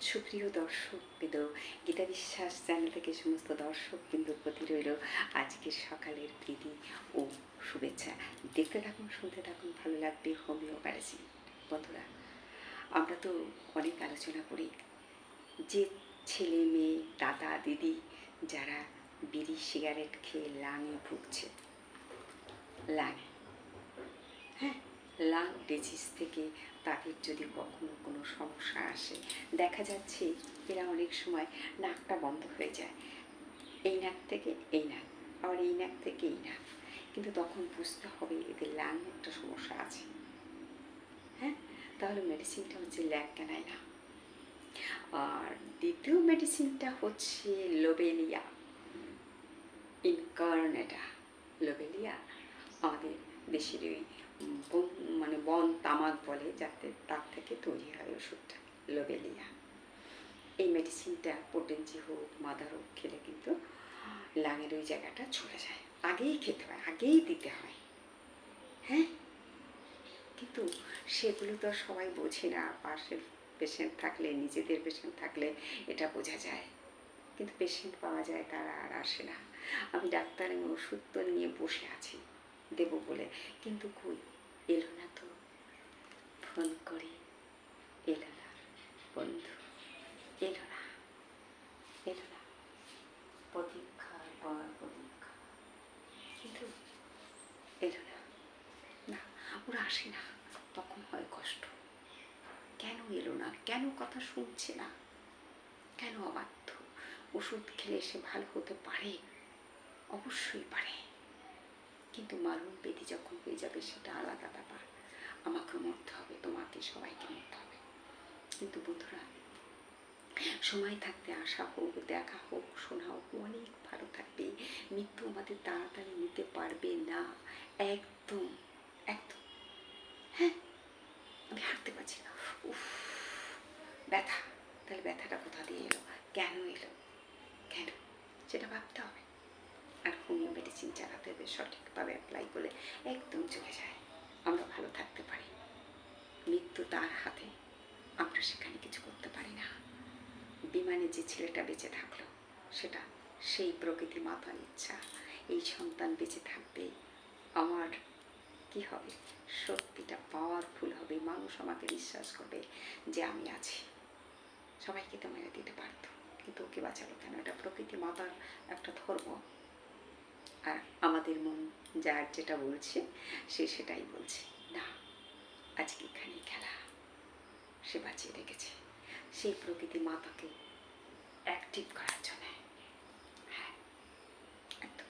সুপ্রিয় দর্শক বিন্দু গীতা বিশ্বাস চ্যানেল থেকে সমস্ত দর্শক বিন্দুর প্রতি রইল আজকের সকালের প্রীতি ও শুভেচ্ছা। দেখতে থাকুন, শুনতে থাকুন, ভালো লাগবে হোমিও প্যারাসি বন্ধুরা, আমরা তো অনেক আলোচনা করি যে ছেলে, মেয়ে, দাদা, দিদি যারা বিড়ি, সিগারেট খেয়ে লাঙে ভুগছে। লাঙে। হ্যাঁ? লাং ডিজিজ থেকে তাদের যদি কখনো কোনো সমস্যা আসে, দেখা যাচ্ছে এরা অনেক সময় নাকটা বন্ধ হয়ে যায়। এই নাক থেকে এই নাক, আবার এই নাক থেকে এই নাক। কিন্তু তখন বুঝতে হবে এদের লাং একটা সমস্যা আছে। হ্যাঁ? তাহলে মেডিসিনটা হচ্ছে ল্যাক কেনাই না আর দ্বিতীয় মেডিসিনটা হচ্ছে লোবেলিয়া। ইনকার্নেটা। লোবেলিয়া আমাদের দেশের ওই মানে বন তামাক বলে, যাতে তার থেকে তৈরি হয় ওষুধটা লোবেলিয়া এই মেডিসিনটা পোটেন্সি হোক মাদার হোক, খেলে কিন্তু লাঙের ওই জায়গাটা চলে যায়। আগেই খেতে হয়, আগেই দিতে হয়। হ্যাঁ? কিন্তু সেগুলো তো সবাই বোঝে না, পাশের পেশেন্ট থাকলে, নিজেদের পেশেন্ট থাকলে এটা বোঝা যায়। কিন্তু পেশেন্ট পাওয়া যায়, তারা আর আসে না। আমি ডাক্তার আমি ওষুধ তো নিয়ে বসে আছি। দেব বলে। কিন্তু কই? এলো না তো? ফোন করে এলো না, বন্ধু। এলো না এলো না। প্রতীক্ষার পর প্রতীক্ষা। কিন্তু এলো না। না, ওরা আসে না। তখন হয় কষ্ট। কেন এলো না? কেন কথা শুনছে না? কেন অবাধ্য? ওষুধ খেলে সে ভালো হতে পারে? অবশ্যই পারে। কিন্তু মারণ বেদি যখন হয়ে যাবে, সেটা আলাদা ব্যাপার। আমাকে মরতে হবে, তোমাকে সবাইকে মরতে হবে। কিন্তু বন্ধুরা, সময় থাকতে আসা হোক, দেখা হোক, শোনা হোক, অনেক ভালো থাকবে। মৃত্যু আমাদের তাড়াতাড়ি নিতে পারবে না। একদম একদম। হ্যাঁ আমি হাঁটতে পারছি না। উফ, ব্যথা। তাহলে ব্যথাটা কোথা দিয়ে এলো? কেন এলো? কেন? সেটা ভাবতে হবে। হোমিও মেডিসিন হবে, সঠিকভাবে অ্যাপ্লাই করলে একদম চলে যায়। আমরা ভালো থাকতে পারি। মৃত্যু তার হাতে, আমরা সেখানে কিছু করতে পারি না। বিমানে যে ছেলেটা বেঁচে থাকল, সেটা সেই প্রকৃতি মাতার ইচ্ছা। এই সন্তান বেঁচে থাকবে, আমার কি হবে? সত্যিটা পাওয়ারফুল হবে। মানুষ আমাকে বিশ্বাস করবে যে আমি আছি। সবাইকে তো মেরে দিতে পারতো, কিন্তু ওকে বাঁচালো কেন? এটা প্রকৃতি মাতার একটা ধর্ম। আর আমাদের মন যার যেটা বলছে, সে সেটাই বলছে। না, আজকে এখানেই খেলা। সে বাঁচিয়ে রেখেছে। সেই প্রকৃতি মাতাকে অ্যাক্টিভ করার জন্য। হ্যাঁ একদম।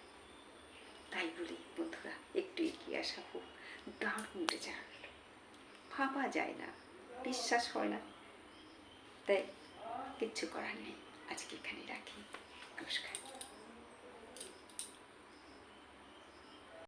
তাই বলি, বন্ধুরা, একটু এগিয়ে আসা হোক। দারুণ রেজাল্ট ভাবা যায় না। বিশ্বাস হয় না। তাই কিচ্ছু করার নেই।